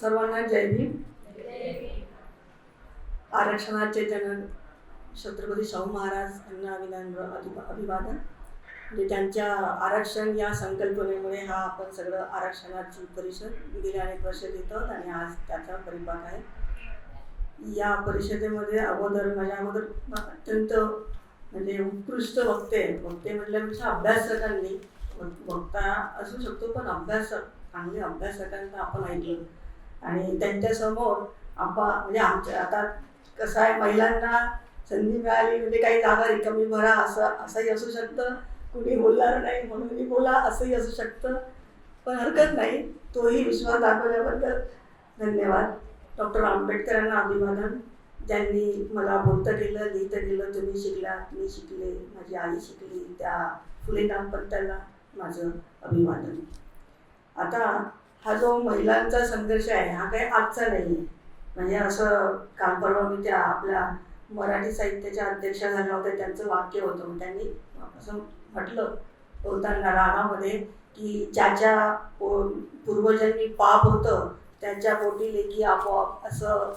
सर्वांना जय भीम. आरक्षणाचे जनक छत्रपती शाहू महाराज यांना अभिनंद अभि- अभिवादन. म्हणजे त्यांच्या आरक्षण या संकल्पनेमुळे हा आपण सगळं आरक्षणाची परिषद गेल्या अनेक वर्ष देतात आणि आज त्याचा परिपाक आहे. या परिषदेमध्ये अगोदर माझ्या अगोदर अत्यंत म्हणजे उत्कृष्ट वक्ते वक्ते म्हटल्यापेक्षा अभ्यासकांनी वक्ता असू शकतो पण अभ्यासक चांगले अभ्यासकांना आपण ऐकलं. आणि त्यांच्यासमोर आपा म्हणजे आमच्या आता कसं आहे महिलांना संधी मिळाली म्हणजे काही जागा रिकामी भरा असं असंही असू शकतं. कुणी बोलणार नाही म्हणूनही बोला असंही असू शकतं. पण हरकत नाही. तोही विश्वास दाखवल्याबद्दल धन्यवाद. डॉक्टर आंबेडकरांना अभिवादन. ज्यांनी मला बोलतं केलं लिहितं केलं तुम्ही शिकला मी शिकले माझी आई शिकली त्या फुले दाम्पत्याला माझं अभिवादन. आता हा जो महिलांचा संघर्ष आहे हा काही आजचा नाही आहे म्हणजे असं काल परवा मी त्या आपल्या मराठी साहित्याच्या अध्यक्षा झाल्या होत्या त्यांचं वाक्य होतं. त्यांनी असं म्हटलं बोलताना रागामध्ये की ज्याच्या पूर्वजांनी पाप होतं त्यांच्या पोटी लेखी आपोआप असं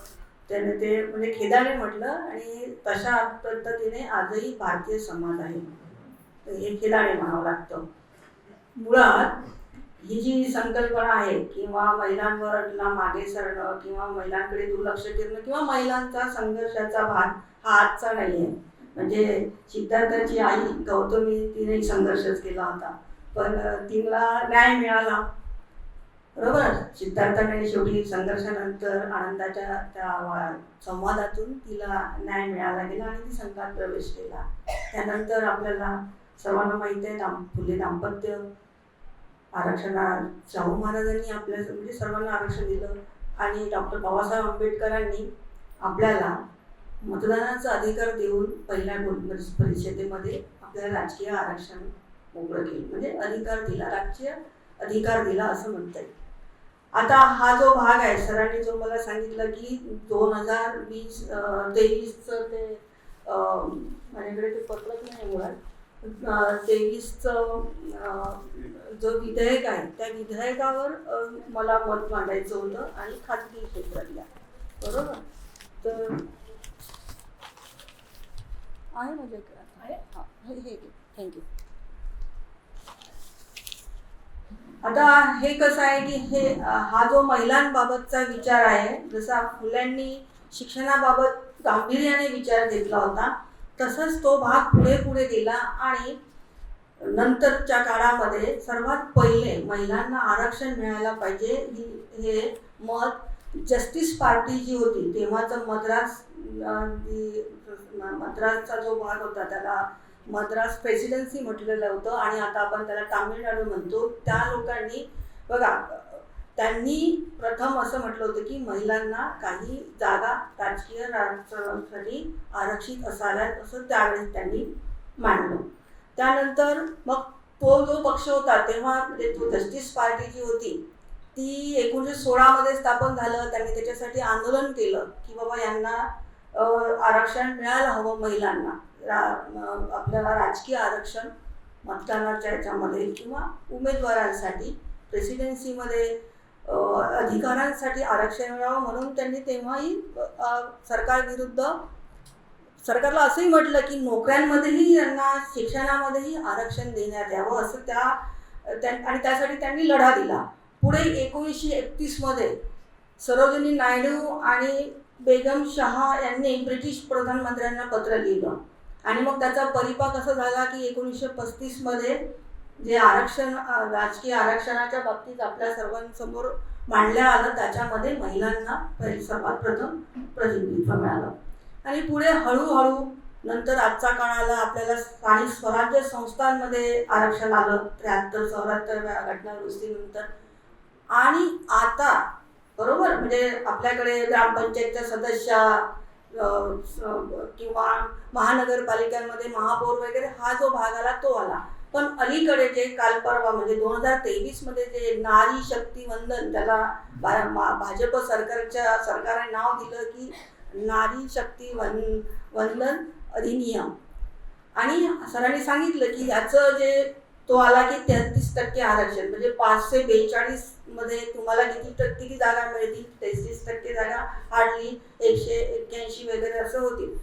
त्याने ते म्हणजे खेदाने म्हटलं आणि तशा पद्धतीने आजही भारतीय समाज आहे. तर हे खेदाने म्हणावं लागतं. मुळात ही जी संकल्पना आहे किंवा महिलांवरला मागे सरणं किंवा महिलांकडे दुर्लक्ष करणं किंवा महिलांचा संघर्षाचा भाग हा आजचा नाही आहे म्हणजे सिद्धार्थाची आई गौतमी तिने संघर्षच केला होता. पण तिला न्याय मिळाला. बरोबर? सिद्धार्थाने शेवटी संघर्षानंतर आनंदाच्या त्या संवादातून तिला न्याय मिळाला गेला आणि ती संघात प्रवेश केला. त्यानंतर आपल्याला सर्वांना माहिती आहे दाम फुले दाम्पत्य आरक्षणा शाहू महाराजांनी आपल्या म्हणजे सर्वांना आरक्षण दिलं. आणि डॉक्टर बाबासाहेब आंबेडकरांनी आपल्याला मतदानाचा अधिकार देऊन पहिल्या परिषदेमध्ये आपल्याला राजकीय आरक्षण मोकळं केलं. म्हणजे अधिकार दिला राजकीय अधिकार दिला असं म्हणता येईल. आता हा जो भाग आहे सरांनी जो मला सांगितलं की दोन हजार वीस तेवीसचं ते माझ्याकडे ते पत्रच नाही मुळात. तेवीसचं जो विधेयक आहे त्या विधेयकावर मला मत मांडायचं होतं आणि खाजगी क्षेत्रातल्या. बरोबर? तर आहे माझ्याकडे? हां थँक्यू आता हे कसं आहे की हे हा जो महिलांबाबतचा विचार आहे जसा फुल्यांनी शिक्षणाबाबत गांभीर्याने विचार घेतला होता तसंच तो भाग पुढे पुढे गेला आणि नंतरच्या काळामध्ये सर्वात पहिले महिलांना आरक्षण मिळायला पाहिजे ही हे मत जस्टिस पार्टी जी होती तेव्हाचं मद्रास मद्रासचा जो भाग होता त्याला मद्रास प्रेसिडेन्सी म्हटलेलं होतं आणि आता आपण त्याला तामिळनाडू म्हणतो. त्या लोकांनी बघा त्यांनी प्रथम असं म्हटलं होतं की महिलांना काही जागा राजकीय राजकारणासाठी आरक्षित असाव्यात असं त्यावेळेस त्यांनी मांडलं त्यानंतर मग तो जो पक्ष होता तेव्हा म्हणजे तो जस्टिस पार्टी जी होती ती एकोणीसशे सोळामध्ये स्थापन झालं. त्यांनी त्याच्यासाठी आंदोलन केलं की बाबा यांना आरक्षण मिळायला हवं महिलांना. रा- आपल्याला राजकीय आरक्षण मतदानाच्या याच्यामध्ये किंवा उमेदवारांसाठी प्रेसिडेन्सीमध्ये अधिकारांसाठी आरक्षण मिळावं म्हणून त्यांनी तेव्हाही सरकारविरुद्ध सरकारला असंही म्हटलं की नोकऱ्यांमध्येही यांना शिक्षणामध्येही आरक्षण देण्यात यावं असं त्या त्या- आणि त्यासाठी त्यांनी लढा दिला. पुढे एकोणीसशे एकतीसमध्ये सरोजिनी नायडू आणि बेगम शहा यांनी ब्रिटिश प्रधानमंत्र्यांना पत्र लिहिलं. आणि मग त्याचा परिपाक असा झाला की एकोणीसशे पस्तीसमध्ये जे आरक्षण राजकीय आरक्षणाच्या बाबतीत आपल्या सर्वांसमोर मांडल्या आलं त्याच्यामध्ये महिलांना सर्वात प्रथम प्रतिनिधित्व मिळालं. आणि पुढे हळूहळू नंतर आजचा काळ आला आपल्याला स्थानिक स्वराज्य संस्थांमध्ये आरक्षण आलं त्र्याहत्तर चौऱ्याहत्तर घटनादुरुस्तीनंतर आणि आता बरोबर म्हणजे आपल्याकडे ग्रामपंचायतच्या सदस्य किंवा महानगरपालिकांमध्ये महापौर वगैरे हा जो भाग आला तो आला. पण अलीकडे जे काल परवा म्हणजे दोन हजार तेवीसमध्ये जे नारी शक्ती वंदन त्याला भाजप सरकारच्या सरकारने नाव दिलं की नारी शक्ती वन वंदन अधिनियम. आणि सरांनी सांगितलं की ह्याचं जे तो आला की तेहतीस टक्के आरक्षण म्हणजे पाचशे बेचाळीसमध्ये तुम्हाला किती टक्के किती जागा मिळतील तेहतीस टक्के जागा हार्डली एकशे एक्क्याऐंशी वगैरे असं होतील.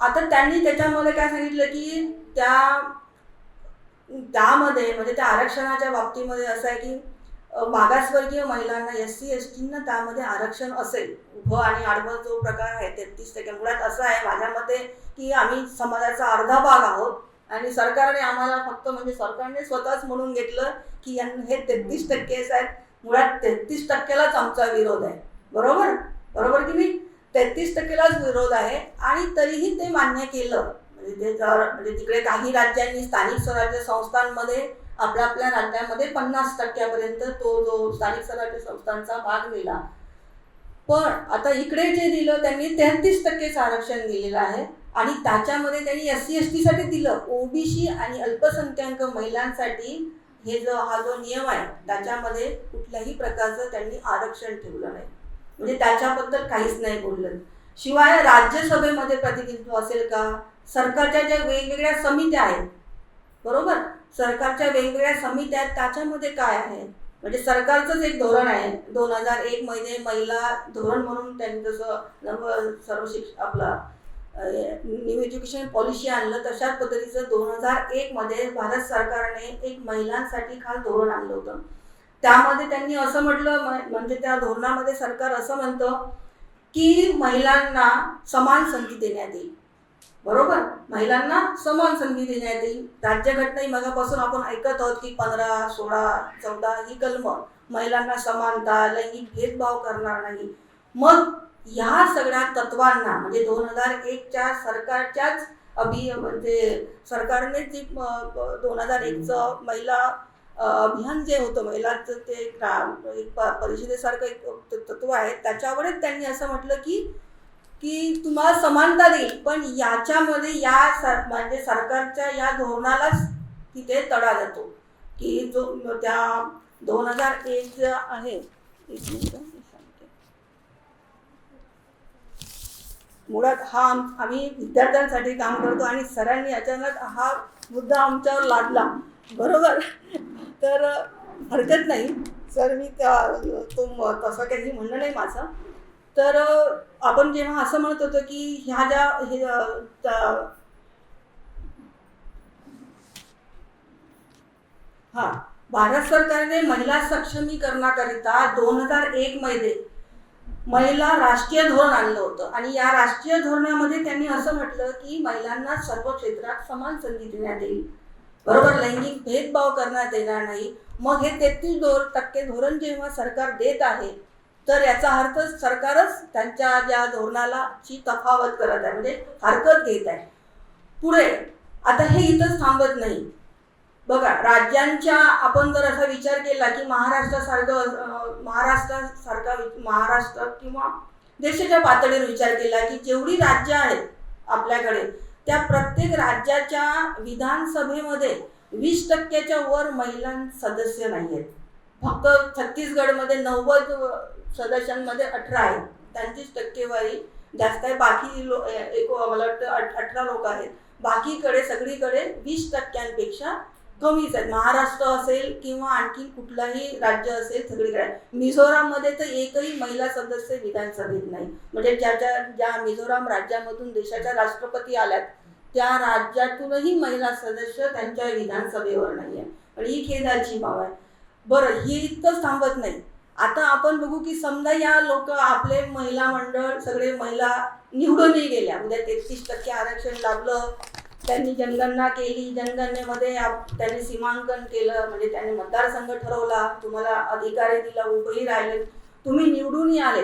आता त्यांनी त्याच्यामध्ये काय सांगितलं की त्या त्यामध्ये म्हणजे त्या आरक्षणाच्या बाबतीमध्ये असं आहे की मागासवर्गीय महिलांना एस सी एस टींना त्यामध्ये आरक्षण असेल. उभं आणि आडवं जो प्रकार आहे तेहतीस टक्के. मुळात असं आहे माझ्या मते की आम्ही समाजाचा अर्धा भाग आहोत आणि सरकारने आम्हाला फक्त म्हणजे सरकारने स्वतःच म्हणून घेतलं की हे तेहतीस टक्केच आहेत मुळात तेहतीस टक्क्यालाच आमचा विरोध आहे. बरोबर? बरोबर की मी तेहतीस टक्केलाच विरोध आहे आणि तरीही ते मान्य केलं. म्हणजे जर म्हणजे तिकडे काही राज्यांनी स्थानिक स्वराज्य संस्थांमध्ये आपल्या आपल्या राज्यामध्ये पन्नास टक्क्यापर्यंत तो जो स्थानिक स्वराज्य संस्थांचा भाग दिला पण आता इकडे जे दिलं त्यांनी तेहतीस टक्केच आरक्षण दिलेलं आहे. आणि त्याच्यामध्ये त्यांनी एस सी एस टीसाठी दिलं. ओबीसी आणि अल्पसंख्याक महिलांसाठी हे जो हा जो नियम आहे त्याच्यामध्ये कुठल्याही प्रकारचं त्यांनी आरक्षण ठेवलं नाही. म्हणजे त्याच्याबद्दल काहीच नाही बोललं. शिवाय राज्यसभेमध्ये प्रतिनिधित्व असेल का? सरकारच्या ज्या वेगवेगळ्या समित्या आहेत बरोबर? सरकारच्या वेगवेगळ्या समित्या आहेत त्याच्यामध्ये काय आहे? म्हणजे सरकारचंच एक धोरण आहे. दोन हजार एक महिने महिला धोरण म्हणून त्यांनी जसं नव सर्व शिक्ष आपला न्यू एज्युकेशन पॉलिसी आणलं तशाच पद्धतीचं दोन हजार एक मध्ये भारत सरकारने एक महिलांसाठी खास धोरण आणलं होतं. त्यामध्ये त्यांनी असं म्हटलं म्हणजे त्या धोरणामध्ये सरकार असं म्हणतं की महिलांना समान संधी देण्यात येईल. बरोबर? महिलांना समान संधी देण्यात येईल. राज्यघटना मगापासून आपण ऐकत आहोत की पंधरा सोळा चौदा ही कलम महिलांना समानता लैंगिक भेदभाव करणार नाही. मग ह्या सगळ्या तत्वांना म्हणजे दोन हजार एकच्या सरकारच्याच अभि म्हणजे सरकारने जी दोन हजार एकचं महिला अभियान जे होतं महिलांचं ते एक परिषदेसारखं एक तत्व आहे. त्याच्यावरच त्यांनी असं म्हटलं की की तुम्हाला समानता देईल पण याच्यामध्ये या सर म्हणजे सरकारच्या या धोरणालाच तिथे तडा जातो. की जो त्या दोन हजार एक आहे. मुळात हा आम्ही विद्यार्थ्यांसाठी काम करतो आणि सरांनी अचानक हा मुद्दा आमच्यावर लादला. बरोबर? तर हरकत नाही. सर मी त्या तो तसं काही म्हणणं नाही माझं. तर आपण जेव्हा असं म्हणत होतो की ह्या ज्या हे त्या- हा भारत सरकारने महिला सक्षमीकरणाकरिता दोन हजार एक मध्ये महिला राष्ट्रीय धोरण आणलं होतं. आणि या राष्ट्रीय धोरणामध्ये त्यांनी असं म्हटलं की महिलांना सर्व क्षेत्रात समान संधी देण्यात येईल. बरोबर? लैंगिक भेदभाव करण्यात येणार नाही. मग हे तेहतीस दोन टक्के धोरण जेव्हा सरकार देत आहे तर याचा अर्थ सरकारच त्यांच्या ज्या धोरणाला ची तफावत करत आहे म्हणजे हरकत घेत आहे. पुढे आता हे इथंच थांबत नाही. बघा राज्यांच्या आपण जर असा विचार केला की महाराष्ट्रासारखं महाराष्ट्रासारखा महाराष्ट्र किंवा देशाच्या पातळीवर विचार केला की जेवढी राज्य आहेत आपल्याकडे त्या प्रत्येक राज्याच्या विधानसभेमध्ये वीस टक्क्याच्या वर महिला सदस्य नाही आहेत फक्त छत्तीसगडमध्ये नव्वद सदस्यांमध्ये अठरा आहेत. त्यांचीच टक्केवारी जास्त आहे. बाकी लो एक मला वाटतं अठ- अठरा लोक आहेत. बाकीकडे सगळीकडे वीस टक्क्यांपेक्षा कमीच आहेत. महाराष्ट्र असेल किंवा आणखी कुठलाही राज्य असेल सगळीकडे मिझोराममध्ये तर एकही महिला सदस्य विधानसभेत नाही. म्हणजे ज्या ज्या मिझोराम राज्यामधून देशाच्या राष्ट्रपती आल्यात त्या राज्यातूनही महिला सदस्य त्यांच्या विधानसभेवर नाही आहे आणि ही खेदाची बाब आहे. बरं ही इतकंच थांबत नाही. आता आपण बघू की समजा या लोक आपले महिला मंडळ सगळे महिला निवडूनही गेल्या. उद्या तेहतीस टक्के आरक्षण लागलं त्यांनी जनगणना केली जनगणनेमध्ये त्यांनी सीमांकन केलं म्हणजे त्यांनी मतदारसंघ ठरवला तुम्हाला अधिकारी दिला उभंही राहिले. तुम्ही निवडूनही आले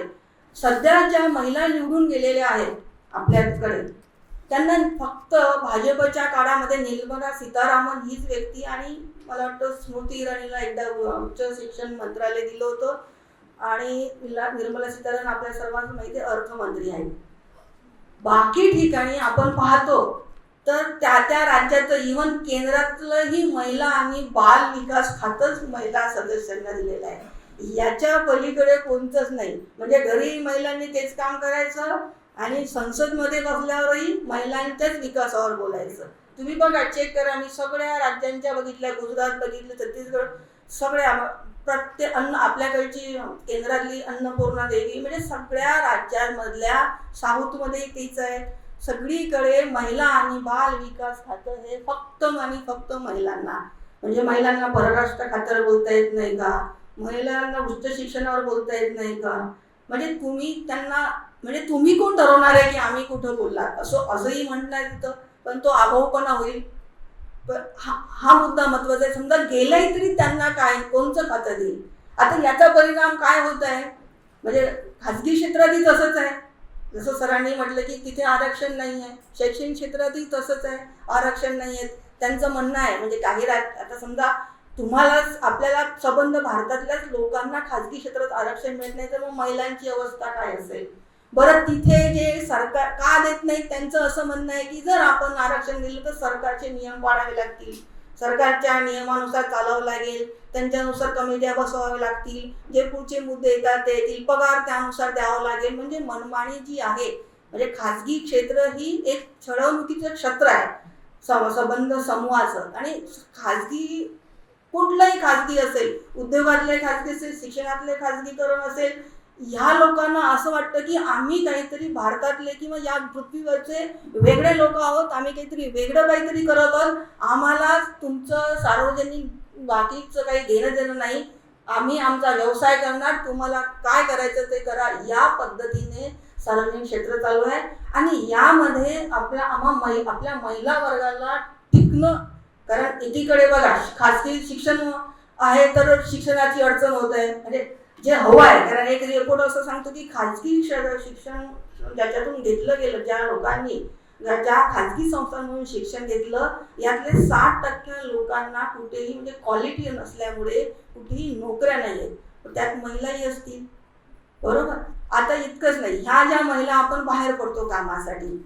सध्या ज्या महिला निवडून गेलेल्या आहेत आपल्याकडे त्यांना फक्त भाजपच्या काळामध्ये निर्मला सीतारामन हीच व्यक्ती आणि मला वाटतं स्मृती इराणीला एकदा उच्च शिक्षण मंत्रालय दिलं होतं. आणि निर्मला सीतारामन आपल्या सर्वांना माहिती आहे अर्थमंत्री आहेत. बाकी ठिकाणी आपण पाहतो तर त्या त्या राज्याचं इव्हन केंद्रातलंही महिला आणि बाल विकास खातच महिला सदस्यांना दिलेलं आहे. याच्या पलीकडे कोणतंच नाही. म्हणजे घरी महिलांनी तेच काम करायचं आणि संसदमध्ये बसल्यावरही महिलांच्याच विकासावर बोलायचं. तुम्ही बघा चेक करा. मी सगळ्या राज्यांच्या बघितल्या गुजरात बघितलं छत्तीसगड सगळ्या प्रत्येक अन्न आपल्याकडची केंद्रातली अन्नपूर्णा देवी म्हणजे सगळ्या राज्यांमधल्या साऊथमध्ये तीच आहे. सगळीकडे महिला आणि बाल विकास खातं हे फक्त आणि फक्त महिलांना. म्हणजे महिलांना परराष्ट्र खात्यावर बोलता येत नाही का? महिलांना उच्च शिक्षणावर बोलता येत नाही का? म्हणजे तुम्ही त्यांना म्हणजे तुम्ही कोण ठरवणार आहे की आम्ही कुठं बोललात असं असंही म्हणणार तिथं पण तो आगाऊपणा होईल. पण हा हा मुद्दा महत्त्वाचा आहे. समजा गेलाही तरी त्यांना काय कोणचं खातं देईल? आता याचा परिणाम काय होत आहे? म्हणजे खाजगी क्षेत्रातही तसंच आहे. जसं सरांनी म्हटलं की तिथे आरक्षण नाही आहे शैक्षणिक क्षेत्रातही तसंच आहे. आरक्षण नाही आहे त्यांचं म्हणणं आहे म्हणजे काही राज आता समजा तुम्हालाच आपल्याला संबंध भारतातल्याच लोकांना खाजगी क्षेत्रात आरक्षण मिळत नाही तर मग महिलांची अवस्था काय असेल? बरं तिथे जे सरकार का देत नाही त्यांचं असं म्हणणं आहे की जर आपण आरक्षण दिलं तर सरकारचे नियम पाळावे लागतील. सरकारच्या नियमानुसार चालावं लागेल त्यांच्यानुसार कमिट्या बसवाव्या लागतील. जे पुढचे मुद्दे येतात ते येतील. पगार त्यानुसार द्यावा लागेल. म्हणजे मनमानी जी आहे म्हणजे खाजगी क्षेत्र ही एक छळवणुकीचं क्षेत्र आहे. संबंध समूहाचं. आणि खाजगी कुठलंही खाजगी असेल उद्योगातले खाजगी असेल शिक्षणातले खाजगीकरण असेल ह्या लोकांना असं वाटतं की आम्ही काहीतरी भारतातले किंवा या पृथ्वीवरचे वेगळे लोक आहोत आम्ही काहीतरी वेगळं काहीतरी करत आहोत. आम्हाला तुमचं सार्वजनिक बाकीचं काही घेणं देणं नाही. आम्ही आमचा व्यवसाय करणार तुम्हाला काय करायचं ते करा. या पद्धतीने सार्वजनिक क्षेत्र चालू आहे. आणि यामध्ये आपल्या आम्हा मै आपल्या महिला वर्गाला टिकणं कारण एकीकडे बघा खासगी शिक्षण आहे तर शिक्षणाची अडचण होत आहे. म्हणजे जे हवं आहे. त्याला एक रिपोर्ट असं सांगतो की खाजगी शिक्षण ज्याच्यातून घेतलं गेलं ज्या लोकांनी ज्या खाजगी संस्थांमधून शिक्षण घेतलं यातले साठ टक्के लोकांना कुठेही म्हणजे क्वालिटी नसल्यामुळे कुठेही नोकऱ्या नाही आहेत त्यात महिलाही असतील. बरोबर? आता इतकंच नाही. ह्या ज्या महिला आपण बाहेर पडतो कामासाठी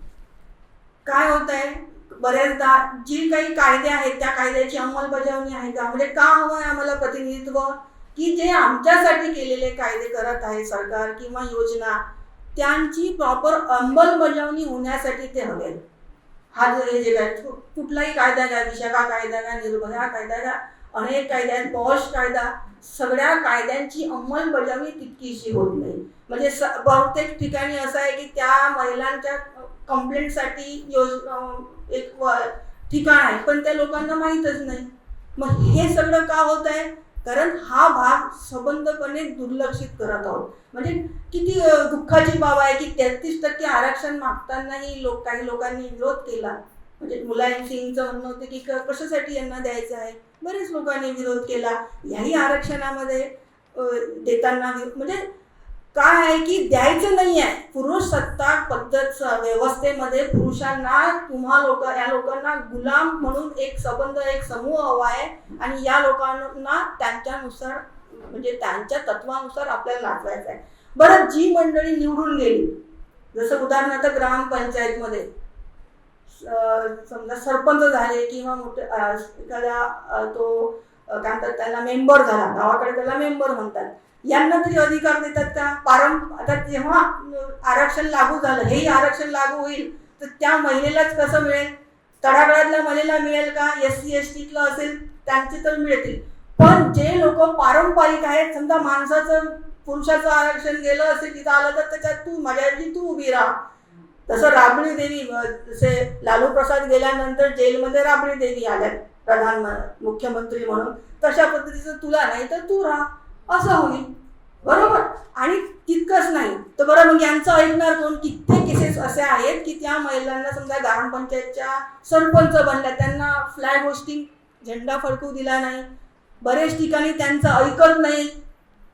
काय होत आहे बऱ्याचदा जी काही कायदे आहेत त्या कायद्याची अंमलबजावणी आहे का? म्हणजे का हवं आहे आम्हाला प्रतिनिधित्व? की जे आमच्यासाठी केलेले कायदे करत आहे सरकार किंवा योजना त्यांची प्रॉपर अंमलबजावणी होण्यासाठी ते हवे हा जो हे जे काय कुठलाही कायदा घ्या विशाखा कायदा घ्या निर्भया कायदा घ्या अनेक कायदा आहेत पॉश कायदा सगळ्या कायद्यांची अंमलबजावणी तितकीशी होत नाही. म्हणजे स बहुतेक ठिकाणी असं आहे की त्या महिलांच्या कंप्लेंटसाठी योज एक ठिकाण आहे पण त्या लोकांना माहीतच नाही. मग हे सगळं का होत आहे? कारण हा भाग सबंधपणे दुर्लक्षित करत आहोत. म्हणजे किती दुःखाची बाब आहे की तेहतीस टक्के आरक्षण मागतानाही लोक काही लोकांनी विरोध केला. म्हणजे मुलायम सिंगचं म्हणणं होतं की कशासाठी यांना द्यायचं आहे? बरेच लोकांनी विरोध केला. याही आरक्षणामध्ये देताना म्हणजे काय आहे की द्यायचं नाही आहे. पुरुष सत्ताक पद्धत व्यवस्थेमध्ये पुरुषांना तुम्हा लोक या लोकांना गुलाम म्हणून एक संबंध एक समूह हवा आहे. आणि या लोकांना त्यांच्यानुसार म्हणजे त्यांच्या तत्वानुसार आपल्याला नाचवायचं आहे. बरं जी मंडळी निवडून गेली जसं उदाहरणार्थ ग्रामपंचायतमध्ये समजा सरपंच झाले किंवा मोठे एखादा तो काय म्हणतात त्याला मेंबर झाला. गावाकडे त्याला मेंबर म्हणतात. यांना तरी अधिकार देतात का? पारं आता जेव्हा आरक्षण लागू झालं हेही आरक्षण लागू होईल तर त्या महिलेलाच कसं मिळेल? तळागाळातल्या महिलेला मिळेल का? एस सी एस टीतलं असेल त्यांचे तर मिळतील. पण जे लोक पारंपरिक आहेत समजा माणसाचं पुरुषाचं आरक्षण गेलं असेल तिथं आलं तर त्याच्यात तू माझ्याऐवजी तू उभी राहा. तसं राबणी देवी जसे लालू प्रसाद गेल्यानंतर जेलमध्ये राबणी देवी आल्यात प्रधान मुख्यमंत्री म्हणून तशा पद्धतीचं तुला नाही तर तू राहा. असं होईल. बरोबर? आणि तितकंच नाही. तर बरं मग यांचं ऐकणार कोण? कित्येक केसेस असे आहेत की त्या महिलांना समजा ग्रामपंचायतच्या सरपंच बनल्या त्यांना फ्लॅग होस्टिंग झेंडा फडकू दिला नाही. बरेच ठिकाणी त्यांचं ऐकत नाही.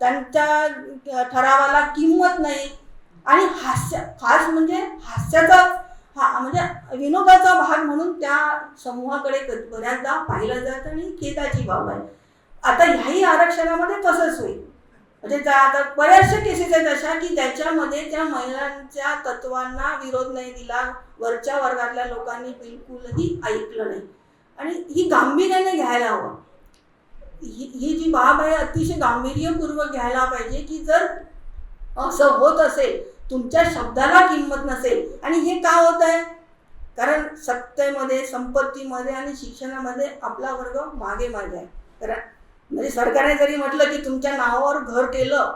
त्यांच्या ठरावाला किंमत नाही. आणि हास्य खास म्हणजे हास्याचा हा म्हणजे विनोदाचा भाग म्हणून त्या समूहाकडे बऱ्याचदा पाहिलं जातं आणि खेदाची बाब आहे. आता ह्याही आरक्षणामध्ये तसंच होईल. म्हणजे त्या आता बऱ्याचशा केसेस आहेत अशा की त्याच्यामध्ये त्या महिलांच्या तत्वांना विरोध नाही दिला वरच्या वर्गातल्या लोकांनी बिलकुलही ऐकलं नाही. आणि ही गांभीर्याने घ्यायला हवं. ही ही जी बाब आहे अतिशय गांभीर्यपूर्वक घ्यायला पाहिजे की जर असं होत असेल तुमच्या शब्दाला किंमत नसेल आणि हे का होत आहे? कारण सत्तेमध्ये संपत्तीमध्ये आणि शिक्षणामध्ये आपला वर्ग मागे मागे आहे. कारण म्हणजे सरकारने जरी म्हटलं की तुमच्या नावावर घर केलं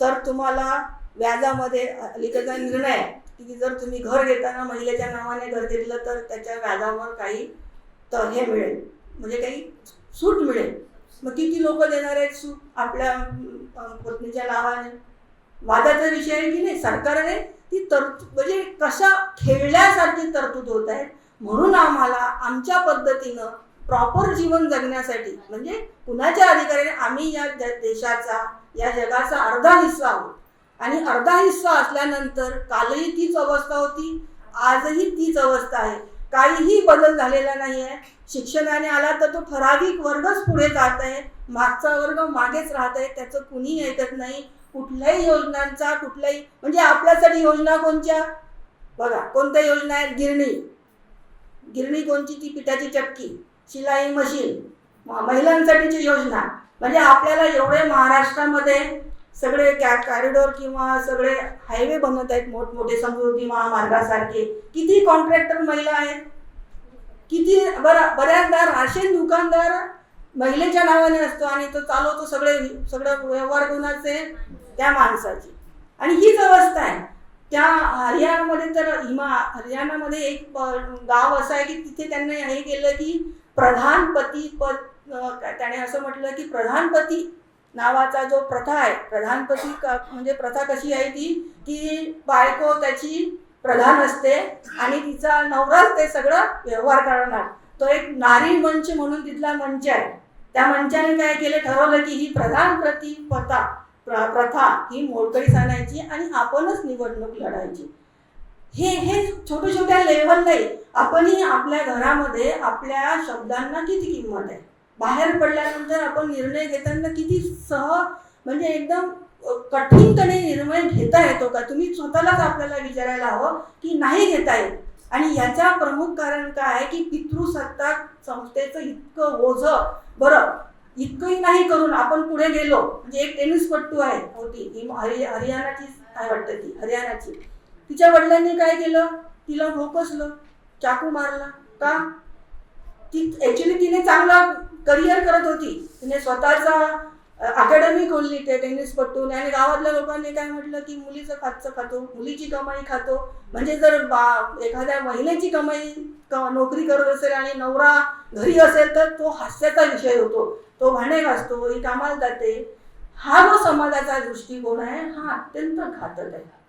तर तुम्हाला व्याजामध्ये अलीकडचा निर्णय आहे की जर तुम्ही घर घेताना महिलेच्या नावाने घर घेतलं तर त्याच्या व्याजावर काही तर हे मिळेल. म्हणजे काही सूट मिळेल. मग किती लोक देणार आहेत सूट? आपल्या पत्नीच्या नावाने. वादाचा विषय आहे की नाही? सरकारने ती तरतूद म्हणजे कशा खेळल्यासारखी तरतूद होत आहे? म्हणून आम्हाला आमच्या पद्धतीनं प्रॉपर जीवन जगण्यासाठी म्हणजे कुणाच्या अधिकाराने आम्ही या देशाचा या जगाचा अर्धा हिस्सा आहोत. आणि अर्धा हिस्सा असल्यानंतर कालही तीच अवस्था होती आजही तीच अवस्था आहे. काहीही बदल झालेला नाही आहे शिक्षणाने आला तर तो ठराविक वर्गच पुढे जात आहे. मागचा वर्ग मागेच राहत आहे. त्याचं कुणी ऐकत नाही. कुठल्याही योजनांचा कुठल्याही म्हणजे आपल्यासाठी योजना कोणत्या? बघा कोणत्या योजना आहेत? गिरणी. गिरणी कोणची ती पिठाची चक्की. शिलाई मशीन महिलांसाठीची योजना. म्हणजे आपल्याला एवढे महाराष्ट्रामध्ये सगळे कॅ कॉरिडॉर किंवा सगळे हायवे बनवत आहेत मोठमोठे समृद्धी महामार्गासारखे. किती कॉन्ट्रॅक्टर महिला आहेत? किती बरं बऱ्याचदा राशन दुकानदार महिलेच्या नावाने असतो आणि तो चालवतो सगळे सगळं व्यवहार गुणाचे त्या माणसाची. आणि हीच अवस्था आहे. त्या हरियाणामध्ये तर हिमा हरियाणामध्ये एक गाव असं आहे की तिथे त्यांनी हे केलं की प्रधानपती पद त्याने असं म्हटलं की प्रधानपती नावाचा जो प्रथा आहे प्रधानपती क- म्हणजे प्रथा कशी आहे ती की बायको त्याची प्रधान असते आणि तिचा नवराच ते सगळं व्यवहार करणार. तो एक नारी मंच म्हणून तिथला मंच आहे. त्या मंचाने काय केलं? ठरवलं की ही प्रधान प्रती प्रथा प्र- प्रथा ही मोडकळीस आणायची आणि आपणच निवडणूक लढायची. हे हे छोट्या छोट्या लेवल नाही. आपणही आपल्या घरामध्ये आपल्या शब्दांना किती किंमत आहे? बाहेर पडल्यानंतर आपण निर्णय घेताना किती सह म्हणजे एकदम कठीणपणे निर्णय घेता येतो का? तुम्ही स्वतःलाच आपल्याला विचारायला हवं की नाही घेता येत. आणि याचा प्रमुख कारण काय आहे की पितृसत्ताक संस्थेचं इतकं ओझं. बरं इतकंही नाही करून आपण पुढे गेलो. म्हणजे एक टेनिसपट्टू आहे. होती ही हरि हरियाणाची काय वाटतं ती? हरियाणाची. तिच्या वडिलांनी काय केलं? तिला भोकसलं. चाकू मारला. का? ती ॲक्च्युली तिने चांगला करिअर करत होती. तिने स्वतःचा अकॅडमी खोलली ते टेनिसपटून आणि गावातल्या लोकांनी काय म्हटलं? की मुलीचं खातचं खातो मुलीची कमाई खातो. म्हणजे जर बा एखाद्या महिलेची कमाई क- नोकरी करत असेल आणि नवरा घरी असेल तर तो हास्याचा विषय होतो. तो भाणे घासतो ही कामाला जाते. हा जो समाजाचा दृष्टिकोन आहे हा अत्यंत घातक आहे.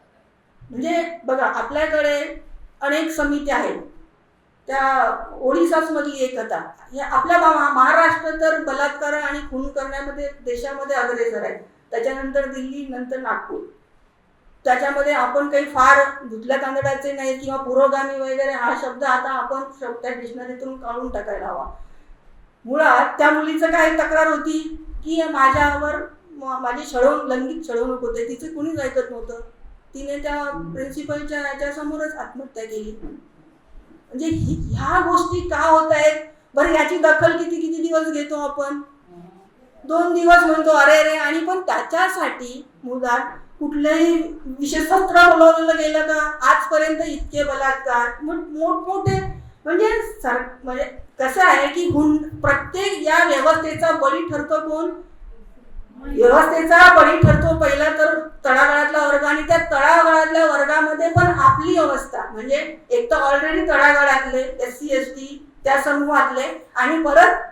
म्हणजे बघा आपल्याकडे अनेक समित्या आहेत. त्या ओडिसासमधली एकता एक हे आपल्या भावा महाराष्ट्र तर बलात्कार आणि खून करण्यामध्ये देशामध्ये अग्रेसर आहे त्याच्यानंतर दिल्ली नंतर नागपूर. त्याच्यामध्ये आपण काही फार धुतल्या तांदळाचे नाही किंवा पुरोगामी वगैरे हा शब्द आता आपण त्या डिक्शनरीतून काढून टाकायला हवा. मुळात त्या मुलीचं काय तक्रार होती की माझ्यावर माझी छळवून लैंगिक छळवणूक होते. तिचं कुणीच ऐकत नव्हतं. तिने त्या प्रिन्सिपलच्या याच्या समोरच आत्महत्या केली. म्हणजे ह्या गोष्टी का होत आहेत? बरं याची दखल किती किती दिवस घेतो आपण? दोन दिवस म्हणतो अरे अरे आणि पण त्याच्यासाठी मुदात कुठलंही विशेष सत्र बोलवलेलं गेलं का? आजपर्यंत इतके बलात्कार. मोठमोठे म्हणजे सर म्हणजे कसं आहे की गुंड प्रत्येक या व्यवस्थेचा बळी ठरतो कोण? व्यवस्थेचा बळी ठरतो. पहिला तर तळागाळातला वर्ग आणि त्या तळागाळातल्या वर्गामध्ये पण आपली अवस्था. म्हणजे एक तर ऑलरेडी तळागाळातले एस सी एस टी त्या समूहातले आणि परत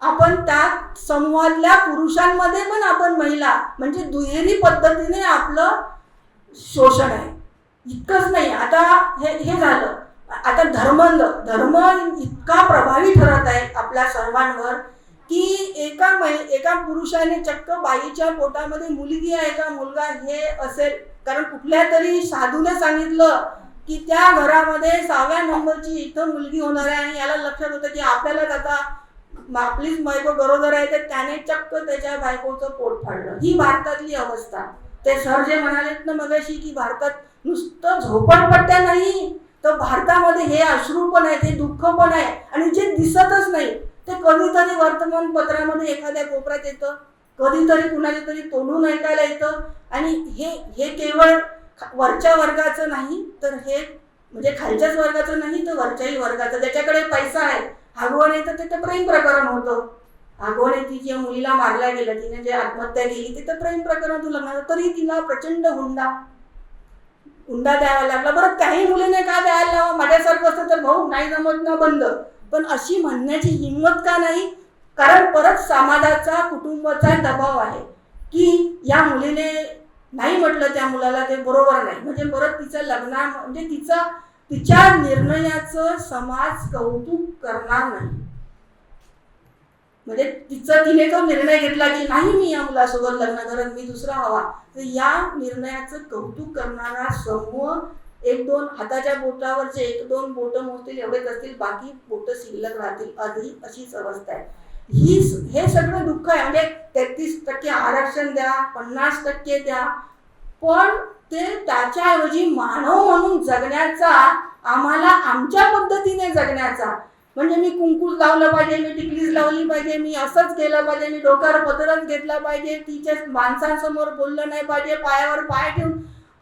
आपण त्या समूहातल्या पुरुषांमध्ये पण आपण महिला म्हणजे दुहेरी पद्धतीने आपलं शोषण आहे. इतकंच नाही. आता हे हे झालं. आता धर्मंद धर्म इतका प्रभावी ठरत आहे आपल्या सर्वांवर. की एका मै एका पुरुषाने चक्क बाईच्या पोटामध्ये मुलगी आहे का मुलगा हे असेल. कारण कुठल्या तरी साधूने सांगितलं की त्या घरामध्ये सहाव्या नंबरची इथं मुलगी होणार आहे आणि याला लक्षात होतं की आपल्यालाच आता आपलीच बायको गरोदर आहे तर त्याने चक्क त्याच्या बायकोचं पोट फाडलं. ही भारतातली अवस्था. ते सर जे म्हणालेत ना मगाशी की भारतात नुसतं झोपडपट्ट्या नाही तर भारतामध्ये हे अश्रू पण आहे ते दुःख पण आहे आणि जे दिसतच नाही. ते कधीतरी वर्तमानपत्रामध्ये एखाद्या कोपऱ्यात येतं कधीतरी कुणाच्या तरी तोंडून ऐकायला येतं आणि हे हे केवळ वरच्या वर्गाचं नाही तर हे म्हणजे खालच्याच वर्गाचं नाही तर वरच्याही वर्गाचं. ज्याच्याकडे पैसा आहे हागवण येतं ते तर प्रेम प्रकरण होतं. हागवण ती ज्या मुलीला मारला गेलं तिने जे आत्महत्या केली ते तर प्रेम प्रकरणातून लग्न तरी तिला प्रचंड हुंडा. हुंडा द्यावा लागला. बरं काही मुलीने का द्यायला लावा? माझ्यासारखं असतं तर भाऊ नाही जमत ना बंद. पण अशी म्हणण्याची हिंमत का नाही? कारण परत समाजाचा कुटुंबाचा दबाव आहे. की या मुलीने नाही म्हटलं त्या मुलाला ते बरोबर नाही. म्हणजे परत तिचं लग्ना म्हणजे तिचा तिच्या निर्णयाचं समाज कौतुक करणार नाही. म्हणजे तिचं तिने तो निर्णय घेतला की नाही मी या मुलासोबत लग्न करत मी दुसरा हवा. तर या निर्णयाचं कौतुक करणारा समूह एक दोन हाताच्या बोटावरचे एक दोन बोट मोजतील एवढेच असतील बाकी बोट शिल्लक राहतील. आधी अशीच अवस्था आहे. ही हे सगळं दुःख आहे. म्हणजे तेहतीस टक्के आरक्षण द्या पन्नास टक्के द्या. पण ते त्याच्याऐवजी मानव म्हणून जगण्याचा आम्हाला आमच्या पद्धतीने जगण्याचा. म्हणजे मी कुंकूस लावलं पाहिजे मी टिकलीच लावली पाहिजे मी असंच केलं पाहिजे मी डोक्यावर पदरच घेतला पाहिजे तिच्या माणसांसमोर बोललं नाही पाहिजे पायावर पाय ठेवून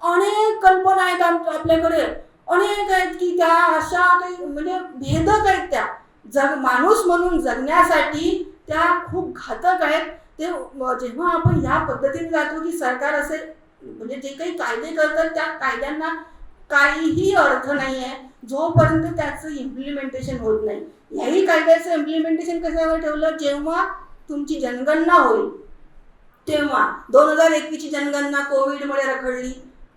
अनेक कल्पना आहेत आपल्याकडे. अनेक आहेत की त्या अशा काही म्हणजे भेदक आहेत त्या. जग माणूस म्हणून जगण्यासाठी त्या खूप घातक आहेत. ते जेव्हा आपण ह्या पद्धतीने जातो की सरकार असे म्हणजे जे काही कायदे करतात त्या कायद्यांना काहीही अर्थ नाही आहे जोपर्यंत त्याचं इम्प्लिमेंटेशन होत नाही. याही कायद्याचं इम्प्लिमेंटेशन कशावर ठेवलं? जेव्हा तुमची जनगणना होईल तेव्हा. दोन हजार एकवीसची जनगणना कोविडमुळे रखडली.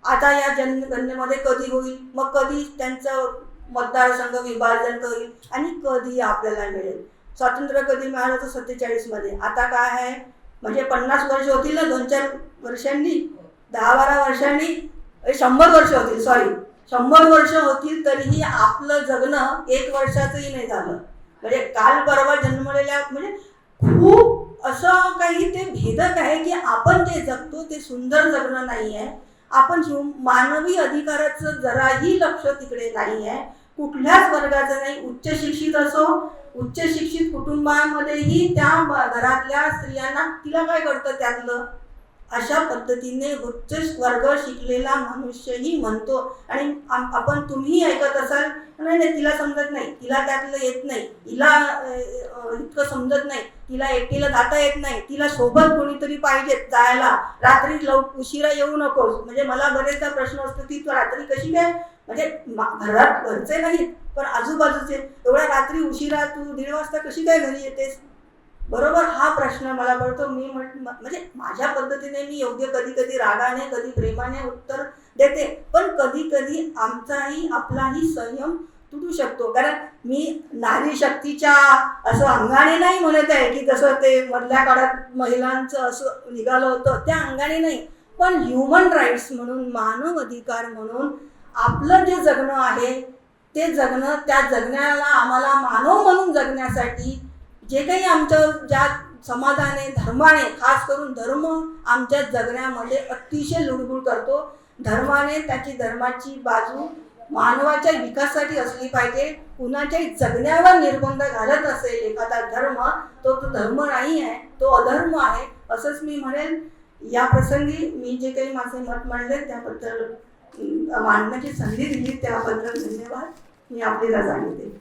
आता या जनगणनेमध्ये कधी होईल? मग कधी त्यांचं मतदारसंघ विभाजन होईल आणि कधी आपल्याला मिळेल? स्वातंत्र्य कधी मिळालं तर सत्तेचाळीसमध्ये? आता काय आहे? म्हणजे पन्नास वर्ष होतील ना दोन चार वर्षांनी? दहा बारा वर्षांनी? शंभर वर्ष होतील सॉरी शंभर वर्ष होतील तरीही आपलं जगणं एक वर्षाचंही नाही झालं. म्हणजे काल परवा जन्मलेल्या म्हणजे खूप असं काही ते भेदक आहे की आपण जे जगतो ते सुंदर जगणं नाही आहे आपण मानवी अधिकाराचं जराही लक्ष तिकडे नाही आहे कुठल्याच वर्गाचं नाही. उच्च शिक्षित असो उच्च शिक्षित कुटुंबामध्येही त्या घरातल्या स्त्रियांना तिला काय कळतं त्यातलं? अशा पद्धतीने उच्च वर्ग शिकलेला मनुष्यही म्हणतो. आणि आपण तुम्ही ऐकत असाल नाही नाही तिला समजत नाही. तिला त्यातलं येत नाही. तिला इतकं समजत नाही. तिला एकटीला जाता येत नाही. तिला सोबत कोणीतरी पाहिजे जायला. रात्री लव उशिरा येऊ नकोस. म्हणजे मला बरेचदा प्रश्न असतो की तू रात्री कशी काय? म्हणजे घरात घरचे नाहीत पण आजूबाजूचे. एवढ्या रात्री उशिरा तू दीड वाजता कशी काय घरी येतेस? बरोबर हा प्रश्न मला पडतो मी म्हट म्हणजे माझ्या पद्धतीने मी योग्य कधी कधी रागाने कधी प्रेमाने उत्तर देते. पण कधी कधी आमचाही आपलाही संयम तुटू शकतो. कारण मी नारी शक्तीच्या असं अंगाने नाही म्हणत आहे की जसं ते मधल्या काळात महिलांचं असं निघालं होतं त्या अंगाने नाही. पण ह्युमन राईट्स म्हणून मानव अधिकार म्हणून आपलं जे जगणं आहे ते जगणं त्या जगण्याला आम्हाला मानव म्हणून जगण्यासाठी जे काही आमच्या ज्या समाजाने धर्माने खास करून धर्म आमच्या जगण्यामध्ये अतिशय लुडबुड करतो. धर्माने त्याची धर्माची बाजू मानवाच्या विकासासाठी असली पाहिजे. कुणाच्याही जगण्यावर निर्बंध घालत असेल एखादा धर्म तो तो धर्म नाही आहे तो अधर्म आहे असंच मी म्हणेन. या प्रसंगी मी जे काही माझे मत मांडले त्याबद्दल मांडण्याची संधी दिली. त्याबद्दल धन्यवाद. मी आपली रजा घेते